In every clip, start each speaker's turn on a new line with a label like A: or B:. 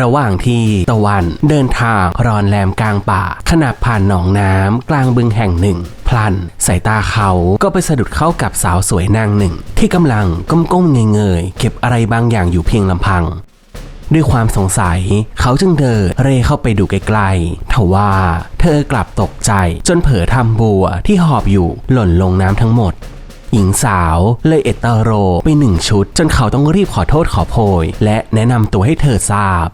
A: ระหว่างที่ตะวันเดินทางรอนแรมกลางป่า ขณะผ่านหนองน้ำกลางบึงแห่งหนึ่ง พลันสายตาเขาก็ไปสะดุดเข้ากับสาวสวยนางหนึ่ง ที่กำลังก้มๆเงยๆเก็บอะไรบางอย่างอยู่เพียงลำพังด้วยความสงสัย เขาจึงเดินเร่เข้าไปดูไกลๆทว่าเธอกลับตกใจจนเผลอทำบัวที่หอบอยู่หล่นลงน้ำทั้งหมด หญิงสาวเลยเอตเตอโรไปหนึ่งชุด จนเขาต้องรีบขอโทษขอโพย และแนะนำตัวให้เธอทราบ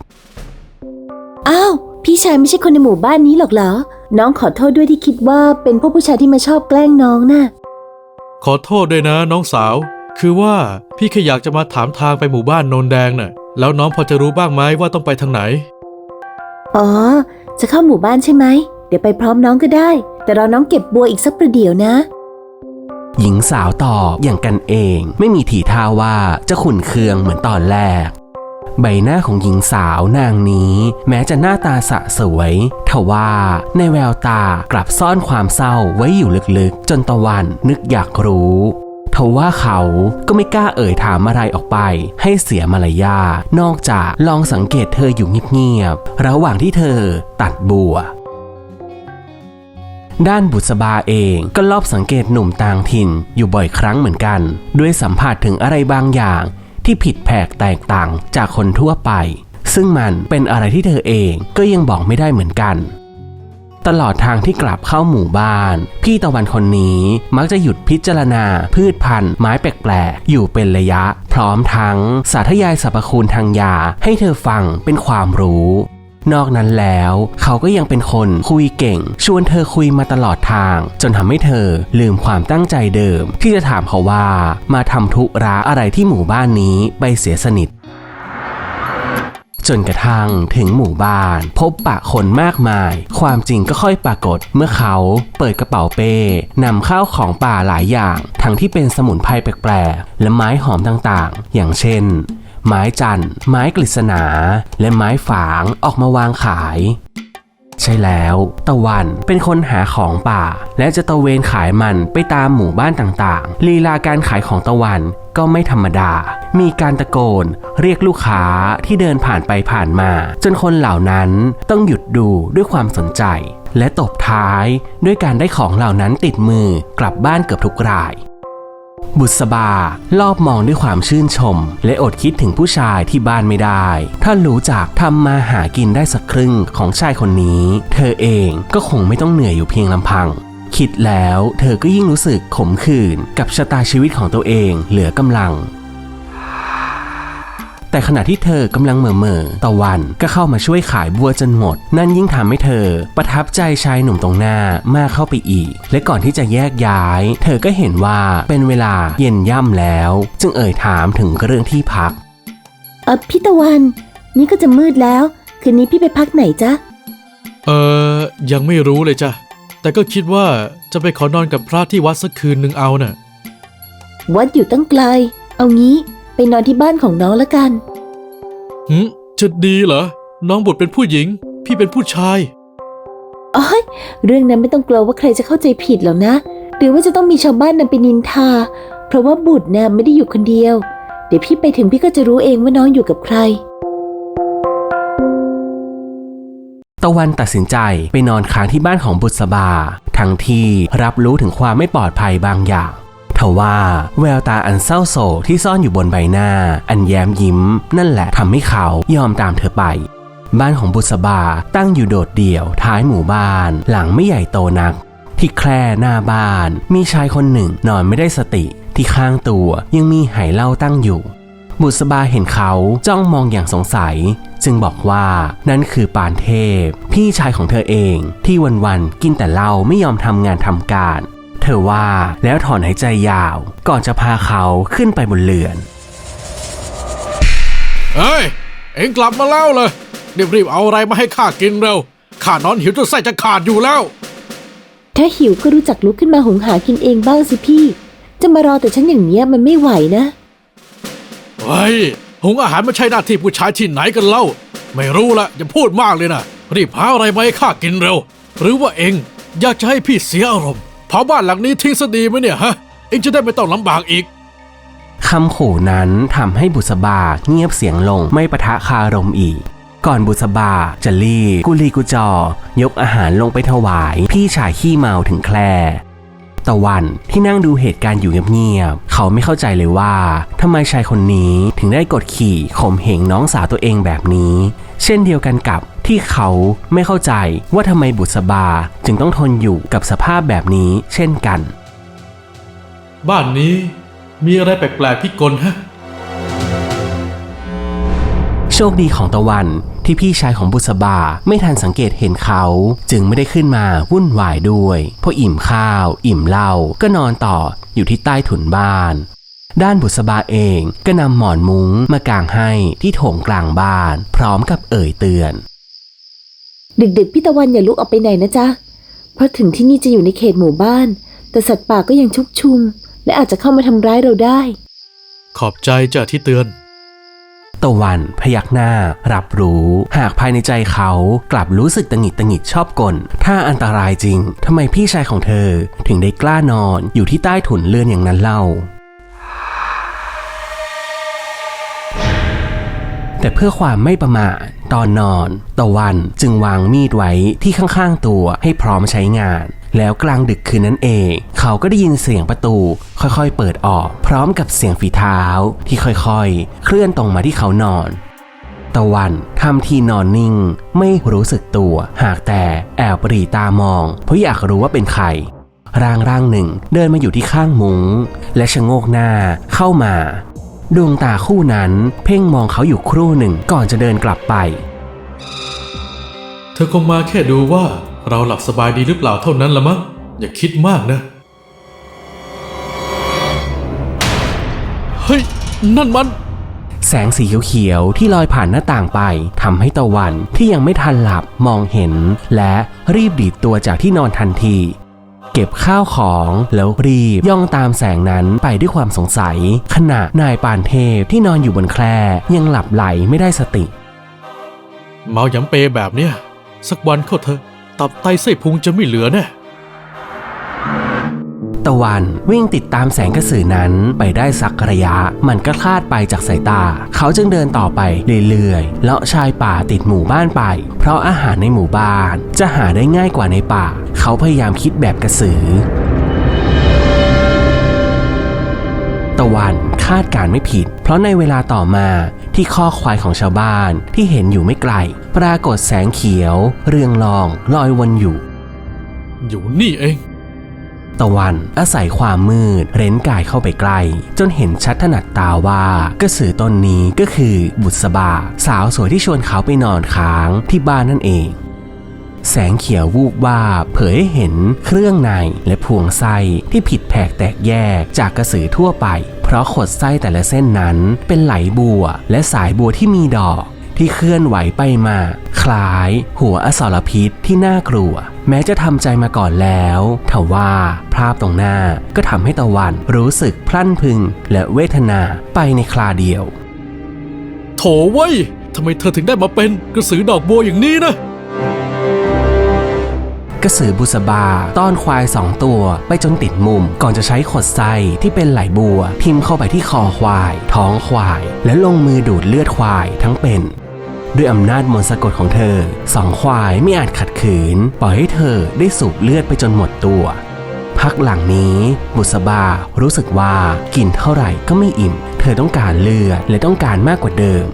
B: อ้าว พี่ชายไม่ใช่คนในหมู่บ้านนี้หรอกเหรอ น้องขอโทษด้วยที่คิดว่าเป็นพวกผู้ชายที่มาชอบแกล้งน้องน่ะ
C: ขอโทษด้วยนะน้องสาว คือว่าพี่แค่อยากจะมาถามทางไปหมู่บ้านโนนแดงน่ะ แล้วน้องพอจะรู้บ้างไหมว่าต้องไปทางไหน
B: อ๋อ จะเข้าหมู่บ้านใช่ไหม เดี๋ยวไปพร้อมน้องก็ได้ แต่รอน้องเก็บบัวอีกสักประเดี๋ยวนะ
A: หญิงสาวตอบอย่างกันเอง ไม่มีทีท่าว่าจะขุนเคืองเหมือนตอนแรก ใบหน้าของหญิงสาวนางนี้ แม้จะหน้าตาสะสวยทว่าในแววตากลับซ่อนความเศร้าไว้อยู่ลึกๆ จนตะวันนึกอยากรู้ทว่าเขาก็ไม่กล้าเอ่ยถามอะไรออกไป ให้เสียมารยา นอกจากลองสังเกตเธออยู่เงียบๆ ระหว่างที่เธอตัดบัว ด้านบุษบาเองก็ลอบสังเกตหนุ่มต่างถิ่นอยู่บ่อยครั้งเหมือนกัน ด้วยสัมผัสถึงอะไรบางอย่าง ที่ผิดแผกแตกต่างจากคนทั่วไป ซึ่งมันเป็นอะไรที่เธอเองก็ยังบอกไม่ได้เหมือนกัน ตลอดทางที่กลับเข้าหมู่บ้าน พี่ตะวันคนนี้มักจะหยุดพิจารณา พืชพันธุ์ไม้แปลกๆอยู่เป็นระยะ พร้อมทั้งสาธยายสรรพคุณทางยาให้เธอฟังเป็นความรู้ นอกนั้นแล้ว เขาก็ยังเป็นคนคุยเก่ง ชวนเธอคุยมาตลอดทาง จนทำให้เธอลืมความตั้งใจเดิม ที่จะถามเขาว่ามาทำธุระอะไรที่หมู่บ้านนี้ไปเสียสนิทจนกระทั่งถึงหมู่บ้าน พบปะคนมากมาย ความจริงก็ค่อยปรากฏ เมื่อเขาเปิดกระเป๋าเป้นำข้าวของป่าหลายอย่าง ทั้งที่เป็นสมุนไพรแปลกๆ และไม้หอมต่างๆ อย่างเช่น ไม้จันทร์ ไม้กฤษณา และไม้ฝางออกมาวางขาย ใช่แล้ว ตะวันเป็นคนหาของป่า และจะตะเวนขายมันไปตามหมู่บ้านต่างๆ ลีลาการขายของตะวันก็ไม่ธรรมดา มีการตะโกน เรียกลูกค้าที่เดินผ่านไปผ่านมา จนคนเหล่านั้นต้องหยุดดูด้วยความสนใจ และตบท้ายด้วยการได้ของเหล่านั้นติดมือกลับบ้านเกือบทุกราย บุษบารอบมองด้วยความชื่นชม และอดคิดถึงผู้ชายที่บ้านไม่ได้ ถ้ารู้จักทำมาหากินได้สักครึ่งของชายคนนี้ เธอเองก็คงไม่ต้องเหนื่อยอยู่เพียงลำพัง คิดแล้วเธอก็ยิ่งรู้สึกขมขื่นกับชะตาชีวิตของตัวเองเหลือกำลัง แต่ขณะที่เธอกำลังเหม่อเม่อๆตะวันก็เข้ามาช่วยขายบัวจนหมด นั่นยิ่งทำให้เธอ ประทับใจชายหนุ่มตรงหน้ามากเข้าไปอีก และก่อนที่จะแยกย้าย เธอก็เห็นว่าเป็นเวลาเย็นย่ำแล้ว จึงเอ่ยถามถึงเรื่องที่พัก
B: เออพี่ตะวัน นี่ก็จะมืดแล้ว คืนนี้พี่ไปพักไหนจ๊ะ
C: เออยังไม่รู้เลยจ้ะแต่ก็คิดว่าจะไปขอนอนกับพระที่วัดสักคืนหนึ่งเอาน่ะ
B: วัดอยู่ตั้งไกล เอางี้ ไปนอนที่บ้านของน้องละกัน
C: หืมจะดีเหรอ น้องบุตรเป็นผู้หญิง พี่เป็นผู้ชาย
B: อ๋อยเรื่องนั้นไม่ต้องกลัวว่าใครจะเข้าใจผิดหรอกนะ หรือว่าจะต้องมีชาวบ้านนำไปนินทา เพราะว่าบุตรเนี่ยไม่ได้อยู่คนเดียว เดี๋ยวพี่ไปถึงพี่ก็จะรู้เองว่าน้องอยู่กับใคร
A: ตะวันตัดสินใจไปนอนค้างที่บ้านของบุษบา ทั้งที่รับรู้ถึงความไม่ปลอดภัยบางอย่าง ทว่าแววตาอันเศร้าโศกที่ซ่อนอยู่บนใบหน้า อันแย้มยิ้ม นั่นแหละทำให้เขายอมตามเธอไป บ้านของบุษบาตั้งอยู่โดดเดี่ยวท้ายหมู่บ้าน หลังไม่ใหญ่โตนัก ที่แคร่หน้าบ้าน มีชายคนหนึ่งนอนไม่ได้สติ ที่ข้างตัวยังมีไหเหล้าตั้งอยู่ บุษบาเห็นเขาจ้องมองอย่างสงสัย จึงบอกว่านั่นคือปานเทพ พี่ชายของเธอเองที่วันๆกินแต่เหล้าไม่ยอมทำงานทำการ เธอว่า แล้วถอนหายใจยาว ก่อนจะพาเขาขึ้นไปบนเรือน
C: เฮ้ย เอ็งกลับมาแล้วเลยรีบๆเอาอะไรมาให้ข้ากินเร็วข้านอนหิวจนไส้จะขาดอยู่แล้ว
B: ถ้าหิวก็รู้จักลุกขึ้นมาหุงหากินเองบ้างสิพี่ จะมารอแต่ฉันอย่างเนี้ยมันไม่ไหวนะ
C: เฮ้ย หุงอาหารไม่ใช่หน้าที่ผู้ชายที่ไหนกันเล่า ไม่รู้ละอย่าพูดมากเลยนะ รีบหาอะไรมาให้ข้ากินเร็ว หรือว่าเอ็งอยากจะให้พี่เสียอารมณ์ เผาบ้านหลังนี้ทิ้งซะดีไหมเนี่ยฮะเอ็งจะได้ไม่ต้องลำบากอีก
A: คำขู่นั้นทำให้บุษบาเงียบเสียงลงไม่ปะทะคารมอีก ก่อนบุษบาจะรีกุลีกุจอ ยกอาหารลงไปถวาย พี่ชายขี้เมาถึงแคล ตะวัน ที่นั่งดูเหตุการณ์อยู่เงียบๆ เขาไม่เข้าใจเลยว่าทำไมชายคนนี้ถึงได้กดขี่ข่มเหงน้องสาวตัวเองแบบนี้ เช่นเดียวกันกับที่เขาไม่เข้าใจว่าทำไมบุษบาจึงต้องทนอยู่กับสภาพแบบนี้เช่นกัน
C: บ้านนี้มีอะไรแปลกๆพิกลฮะ
A: โชคดีของตะวัน ที่พี่ชายของบุษบาไม่ทันสังเกตเห็นเขา จึงไม่ได้ขึ้นมาวุ่นวายด้วยเพราะอิ่มข้าว อิ่มเหล้าก็นอนต่ออยู่ที่ใต้ถุนบ้าน ด้านบุษบาเองก็นำหมอนมุ้งมากางให้ที่โถงกลางบ้าน พร้อมกับเอ่ยเตือน
B: ดึกๆพี่ตะวันอย่าลุกออกไปไหนนะจ๊ะเพราะถึงที่นี่จะอยู่ในเขตหมู่บ้าน แต่สัตว์ป่าก็ยังชุกชุม และอาจจะเข้ามาทำร้ายเราได้
C: ขอบใจจ้าที่เตือน
A: ตะวันพยักหน้า รับรู้ หากภายในใจเขากลับรู้สึกตังหิดตังหิดชอบกล ถ้าอันตรายจริงทำไมพี่ชายของเธอถึงได้กล้านอนอยู่ที่ใต้ถุนเรือนอย่างนั้นเล่าแต่เพื่อความไม่ประมาทตอนนอน ตะวันจึงวางมีดไว้ที่ข้างๆตัวให้พร้อมใช้งาน แล้วกลางดึกคืนนั้นเอง เขาก็ได้ยินเสียงประตู ค่อยๆ เปิดออก พร้อมกับเสียงฝีเท้าที่ค่อยๆ เคลื่อนตรงมาที่เขานอน ตะวันทำทีนอนนิ่ง ไม่รู้สึกตัว หากแต่แอบปรีตามอง เพราะอยากรู้ว่าเป็นใครร่างร่างหนึ่งเดินมาอยู่ที่ข้างมุง้ง และชะโงกหน้าเข้ามา ดวงตาคู่นั้นเพ่งมองเขาอยู่ครู่หนึ่งก่อนจะเดินกลับไป
C: เธอคงมาแค่ดูว่า เราหลับสบายดีหรือเปล่าเท่านั้นละมั้งอย่าคิดมากนะ เฮ้ย นั่นมัน
A: แสงสีเขียวๆที่ลอยผ่านหน้าต่างไปทำให้ตะวันที่ยังไม่ทันหลับมองเห็น และรีบดีดตัวจากที่นอนทันที เก็บข้าวของแล้วรีบย่องตามแสงนั้นไปด้วยความสงสัย ขณะนายปานเทพที่นอนอยู่บนแคร่ยังหลับไหลไม่ได้สติ
C: เมาย้ำเปแบบเนี้ยสักวันเข้าเธอะ ตับไตไส้พุงจะไม่เหลือแน่
A: ตะวันวิ่งติดตามแสงกระสือนั้นไปได้สักระยะ มันก็คลาดไปจากสายตา เขาจึงเดินต่อไปเรื่อยๆเลาะชายป่าติดหมู่บ้านไป เพราะอาหารในหมู่บ้านจะหาได้ง่ายกว่าในป่า เขาพยายามคิดแบบกระสือตะวันคาดการไม่ผิด เพราะในเวลาต่อมาที่ข้อควายของชาวบ้านที่เห็นอยู่ไม่ไกล ปรากฏแสงเขียว เรืองรองลอยวนอยู่
C: อยู่นี่เอง
A: ตะวันอาศัยความมืดเร้นกายเข้าไปใกล้ จนเห็นชัดถนัดตาว่ากระสือตนนี้ก็คือบุษบา สาวสวยที่ชวนเขาไปนอนค้างที่บ้านนั่นเองแสงเขียววูบว่าบเผยให้เห็นเครื่องในและพวงไส้ที่ผิดแผกแตกแยกจากกระสือทั่วไป เพราะขดไส้แต่ละเส้นนั้นเป็นไหลบัวและสายบัวที่มีดอก ที่เคลื่อนไหวไปมา คล้ายหัวอสรพิษที่น่ากลัว แม้จะทำใจมาก่อนแล้วทว่าภาพตรงหน้าก็ทำให้ตะวันรู้สึกพลั่นพรึงและเวทนาไปในคราเดียว
C: โถเว้ยทำไมเธอถึงได้มาเป็นกระสือดอกบัวอย่างนี้นะ
A: กระสือบุษบาต้อนควายสองตัวไปจนติดมุม ก่อนจะใช้ขดไส้ที่เป็นไหลบัวทิ่มเข้าไปที่คอควาย ท้องควาย และลงมือดูดเลือดควายทั้งเป็น ด้วยอำนาจมนต์สะกดของเธอสองควายไม่อาจขัดขืน ปล่อยให้เธอได้สูบเลือดไปจนหมดตัว พักหลังนี้บุษบารู้สึกว่ากินเท่าไหร่ก็ไม่อิ่ม เธอต้องการเลือดและต้องการมากกว่าเดิม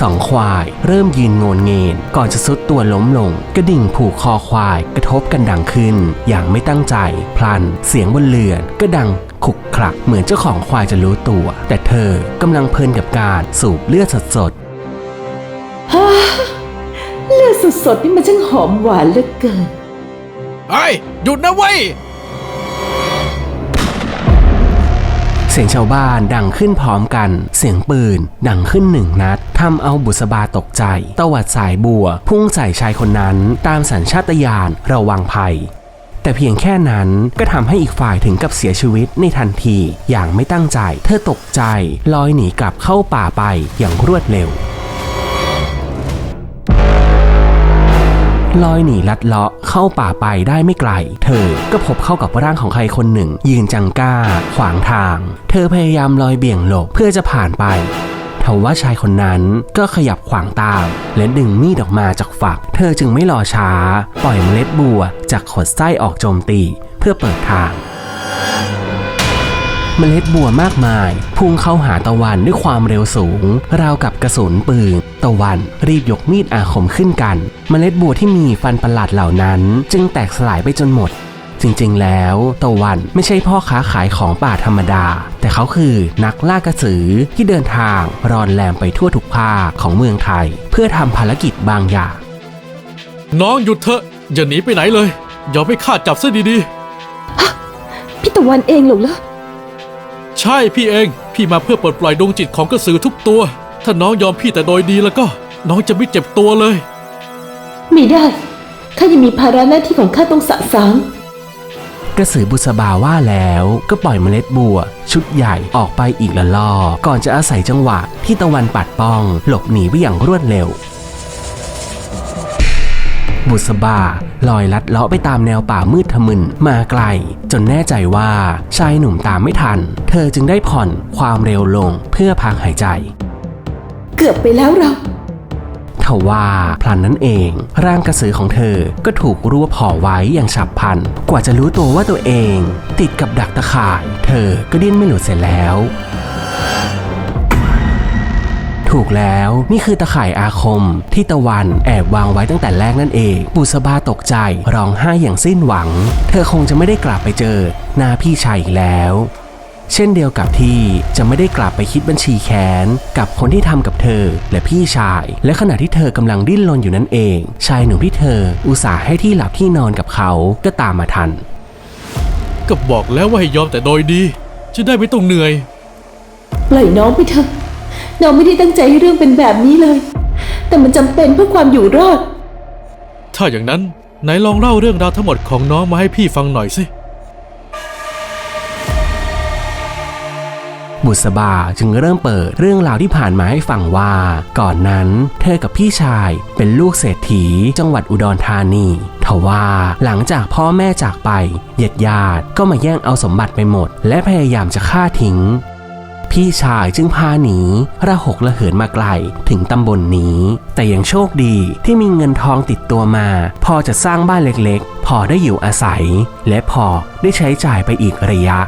A: สองควายเริ่มยืนโงนเงนก่อนจะซุดตัวล้มลง กระดิ่งผูกคอควายกระทบกันดังขึ้น อย่างไม่ตั้งใจ พลัน เสียงบนเรือนก็ดังขุกคลักเหมือนเจ้าของควายจะรู้ตัว แต่เธอกำลังเพลินกับการสูบเลือดสด
B: เลือดสดๆนี่มันช่างหอมหวานเหลือเกิน
C: ไอ้ยหยุดนะเว้ย
A: ๆเสียงชาวบ้านดังขึ้นพร้อมกัน เสียงปืนดังขึ้นหนึ่งนัดทำเอาบุษบาตกใจ ตวัดสายบัว พุ่งใส่ชายคนนั้นตามสัญชาตญาณระวังภัย แต่เพียงแค่นั้นก็ทำให้อีกฝ่ายถึงกับเสียชีวิตในทันทีอย่างไม่ตั้งใจ เธอตกใจลอยหนีกลับเข้าป่าไปอย่างรวดเร็ว ลอยหนีลัดเลาะเข้าป่าไปได้ไม่ไกล เธอก็พบเข้ากับร่างของใครคนหนึ่ง ยืนจังก้า ขวางทาง เธอพยายามลอยเบี่ยงหลบเพื่อจะผ่านไปทว่าชายคนนั้นก็ขยับขวางตาม และดึงมีดออกมาจากฝัก เธอจึงไม่รอช้า ปล่อยเมล็ดบัวจากขดไส้ออกโจมตี เพื่อเปิดทาง เมล็ดบัวมากมายพุ่งเข้าหาตะวันด้วยความเร็วสูง ราวกับกระสุนปืน ตะวันรีบยกมีดอาคมขึ้นกัน เมล็ดบัวที่มีฟันประหลาดเหล่านั้น จึงแตกสลายไปจนหมด จริงๆ แล้วตะวันไม่ใช่พ่อค้าขายของป่าธรรมดา แต่เขาคือนักล่ากระสือที่เดินทางรอนแรมไปทั่วทุกภาคของเมืองไทย เพื่อทำภารกิจบางอย่าง
C: น้องหยุดเถอะอย่าหนีไปไหนเลยยอมให้ข้าจับซะดี
B: พี่ตะวันเองเหรอล่ะ
C: ๆ ใช่พี่เอง พี่มาเพื่อปลดปล่อยดวงจิตของกระสือทุกตัว ถ้าน้องยอมพี่แต่โดยดีแล้วก็ น้องจะไม่เจ็บตัวเลย
B: ไม่ได้ ข้ายังมีภาระหน้าที่ของข้าต้องสะสาง
A: กระสือบุษบาว่าแล้วก็ปล่อยเมล็ดบัว ชุดใหญ่ออกไปอีกละลอกก่อนจะอาศัยจังหวะที่ตะวันปัดป้อง หลบหนีไปอย่างรวดเร็ว บุษบาลอยลัดเลาะไปตามแนวป่ามืดทะมึนมาไกล จนแน่ใจว่าชายหนุ่มตามไม่ทัน เธอจึงได้ผ่อนความเร็วลงเพื่อพักหายใจ
B: เกือบไปแล้วเรา
A: ทว่าพลันนั้นเอง ร่างกระสือของเธอก็ถูกรวบห่อไว้อย่างฉับพลัน กว่าจะรู้ตัวว่าตัวเอง ติดกับดักตะข่าย เธอก็ดิ้นไม่หลุดเสร็จแล้ว ถูกแล้วนี่คือตะข่ายอาคม ที่ตะวันแอบวางไว้ตั้งแต่แรกนั่นเอง บุษบาตกใจร้องไห้อย่างสิ้นหวัง เธอคงจะไม่ได้กลับไปเจอหน้าพี่ชายอีกแล้ว เช่นเดียวกับที่จะไม่ได้กลับไปคิดบัญชีแค้นกับคนที่ทำกับเธอและพี่ชาย และขณะที่เธอกำลังดิ้นรนอยู่นั่นเอง ชายหนุ่มที่เธออุตส่าห์ให้ที่หลับที่นอนกับเขาก็ตามมาทัน
C: ก็บอกแล้วว่าให้ยอมแต่โดยดี จะได้ไม่ต้องเหนื่อย
B: ปล่อยน้องไปเถอะ น้องไม่ได้ตั้งใจให้เรื่องเป็นแบบนี้เลย แต่มันจำเป็นเพื่อความอยู่รอด
C: ถ้าอย่างนั้นไหนลองเล่าเรื่องราวทั้งหมดของน้องมาให้พี่ฟังหน่อยสิ
A: บุษบาจึงเริ่มเปิดเรื่องราวที่ผ่านมาให้ฟังว่า ก่อนนั้นเธอกับพี่ชายเป็นลูกเศรษฐีจังหวัดอุดรธานีทว่าหลังจากพ่อแม่จากไปญาติญาติๆก็มาแย่งเอาสมบัติไปหมด และพยายามจะฆ่าทิ้ง พี่ชายจึงพาหนีระหกระเหินมาไกลถึงตำบลนนี้ แต่ยังโชคดีที่มีเงินทองติดตัวมา พอจะสร้างบ้านเล็กๆ พอได้อยู่อาศัย และพอได้ใช้จ่ายไปอีกระยะ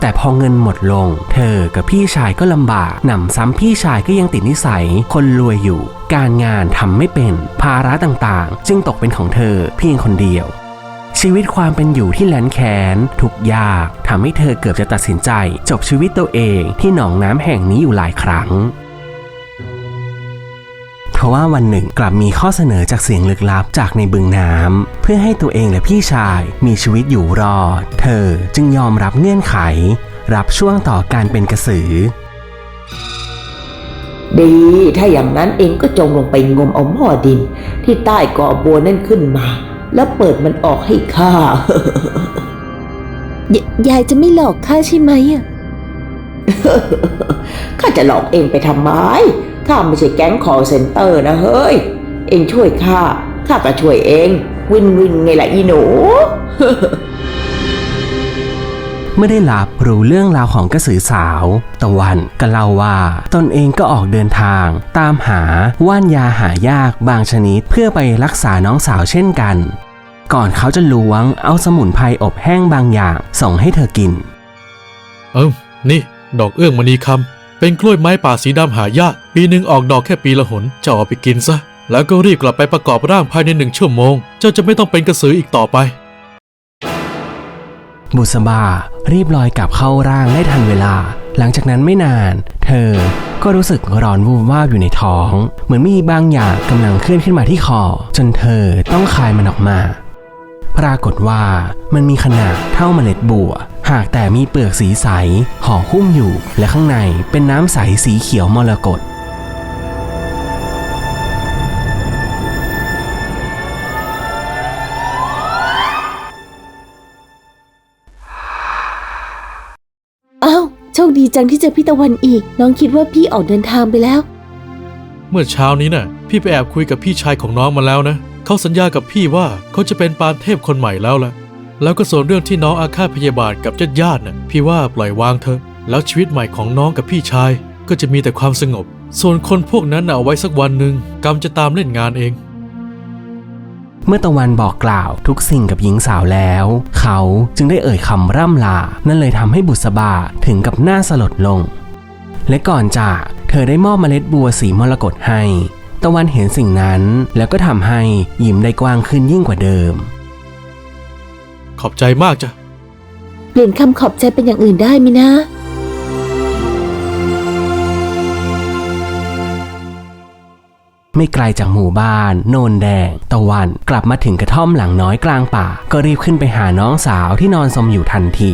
A: แต่พอเงินหมดลง เธอกับพี่ชายก็ลำบากหนำซ้ำพี่ชายก็ยังติดนิสัย คนรวยอยู่ การงานทำไม่เป็น ภาระต่างๆ จึงตกเป็นของเธอเพียงคนเดียว ชีวิตความเป็นอยู่ที่แลนแค้นทุกยากทำให้เธอเกือบจะตัดสินใจ จบชีวิตตัวเองที่หนองน้ำแห่งนี้อยู่หลายครั้งเพราะว่าวันหนึ่งกลับมีข้อเสนอจากเสียงลึกลับจากในบึงน้ำเพื่อให้ตัวเองและพี่ชายมีชีวิตอยู่รอด เธอจึงยอมรับเงื่อนไข รับช่วงต่อการเป็นกระสือ
B: ดี ถ้าอย่างนั้นเองก็จงลงไปงมเอาหม้อดิน ที่ใต้กอบัวนั่นขึ้นมา แล้วเปิดมันออกให้ข้ายยายจะไม่หลอกข้าใช่ไหมอะข้าจะหลอกเองไปทำไมข้าไม่ใช่แก๊งคอเซ็นเตอร์นะเฮ้ย เองช่วยข้าข้าก็ช่วยเอง วินวินไงล่ะอีหนู
A: เมื่อได้รับรู้เรื่องราวของกระสือสาว ตะวันก็เล่าว่า ตนเองก็ออกเดินทาง ตามหาว่านยาหายากบางชนิด เพื่อไปรักษาน้องสาวเช่นกัน ก่อนเขาจะล้วงเอาสมุนไพรอบแห้งบางอย่างส่งให้เธอกิน
C: เอ้านี่ ดอกเอื้องมณีคำเป็นกล้วยไม้ป่าสีดำหายาก ปีหนึ่งออกดอกแค่ปีละหนเจะเอาไปกินซะ แล้วก็รีบกลับไปประกอบร่างภายในหนึ่งชั่วโมง เจ้าจะไม่ต้องเป็นกระสืออีกต่อไป
A: บุษบา รีบลอยกลับเข้าร่างได้ทันเวลา หลังจากนั้นไม่นาน เธอก็รู้สึกร้อนวูบวาบอยู่ในท้อง เหมือนมีบางอย่างกำลังเคลื่อนขึ้นมาที่คอ จนเธอต้องคายมันออกมา ปรากฏว่ามันมีขนาดเท่าเมล็ดบัว หากแต่มีเปลือกสีใสห่อหุ้มอยู่ และข้างในเป็นน้ำใสสีเขียวมรกต
B: ชคดีจังที่เจอพี่ตะวันอีก น้องคิดว่าพี่ออกเดินทางไปแล้ว
C: เมื่อเช้านี้น่ะ พี่ไปแอบคุยกับพี่ชายของน้องมาแล้วนะ เขาสัญญากับพี่ว่าเขาจะเป็นปานเทพคนใหม่แล้วล่ะ แล้วก็ส่วนเรื่องที่น้องอาฆาตพยาบาทกับญาติๆน่ะ พี่ว่าปล่อยวางเถอะ แล้วชีวิตใหม่ของน้องกับพี่ชาย ก็จะมีแต่ความสงบ ส่วนคนพวกนั้นน่ะเอาไว้สักวันหนึ่งกรรมจะตามเล่นงานเอง
A: เมื่อตะวันบอกกล่าวทุกสิ่งกับหญิงสาวแล้ว เขาจึงได้เอ่ยคำร่ำลา นั่นเลยทำให้บุษบาถึงกับหน้าสลดลง และก่อนจากเธอได้มอบเมล็ดบัวสีมรกตให้ ตะวันเห็นสิ่งนั้นแล้วก็ทำให้ยิ้มได้กว้างขึ้นยิ่งกว่าเดิม
C: ขอบใจมากจ้ะ
B: เปลี่ยนคำขอบใจเป็นอย่างอื่นได้ไหมนะ
A: ไม่ไกลจากหมู่บ้าน โนนแดง ตะวันกลับมาถึงกระท่อมหลังน้อยกลางป่า ก็รีบขึ้นไปหาน้องสาวที่นอนสมอยู่ทันที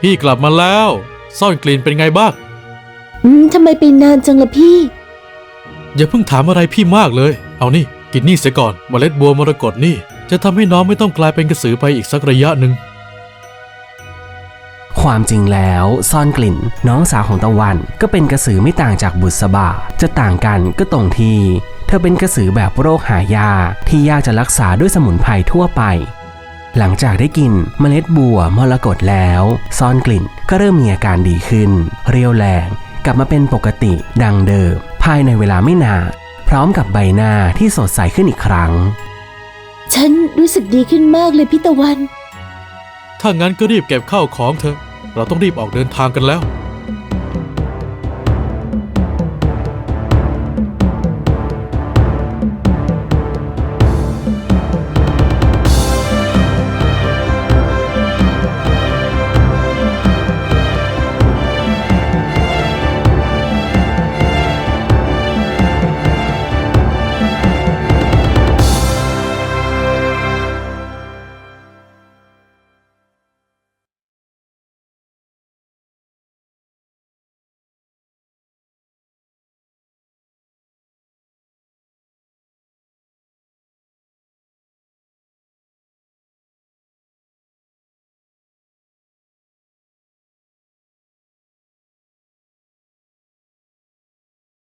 C: พี่กลับมาแล้ว ซ่อนกลิ่นเป็นไงบ้าง
B: อืมทำไมไปนานจังละพี่
C: อย่าเพิ่งถามอะไรพี่มากเลย เอานี่ กินนี่เสียก่อนเมล็ดบัวมรกตนี่ จะทำให้น้องไม่ต้องกลายเป็นกระสือไปอีกสักระยะหนึ่ง
A: ความจริงแล้วซ่อนกลิ่น น้องสาวของตะวัน ก็เป็นกระสือไม่ต่างจากบุษบา จะต่างกันก็ตรงที่ เธอเป็นกระสือแบบโรคหายา ที่ยากจะรักษาด้วยสมุนไพรทั่วไป หลังจากได้กินเมล็ดบัวมรกตแล้ว ซ่อนกลิ่นก็เริ่มมีอาการดีขึ้น เรียวแรงกลับมาเป็นปกติดังเดิม ภายในเวลาไม่นานพร้อมกับใบหน้าที่สดใสขึ้นอีกครั้ง
B: ฉันรู้สึกดีขึ้นมากเลยพี่ตะวัน
C: ถ้างั้นก็รีบเก็บข้าวของเถอะ เราต้องรีบออกเดินทางกันแล้ว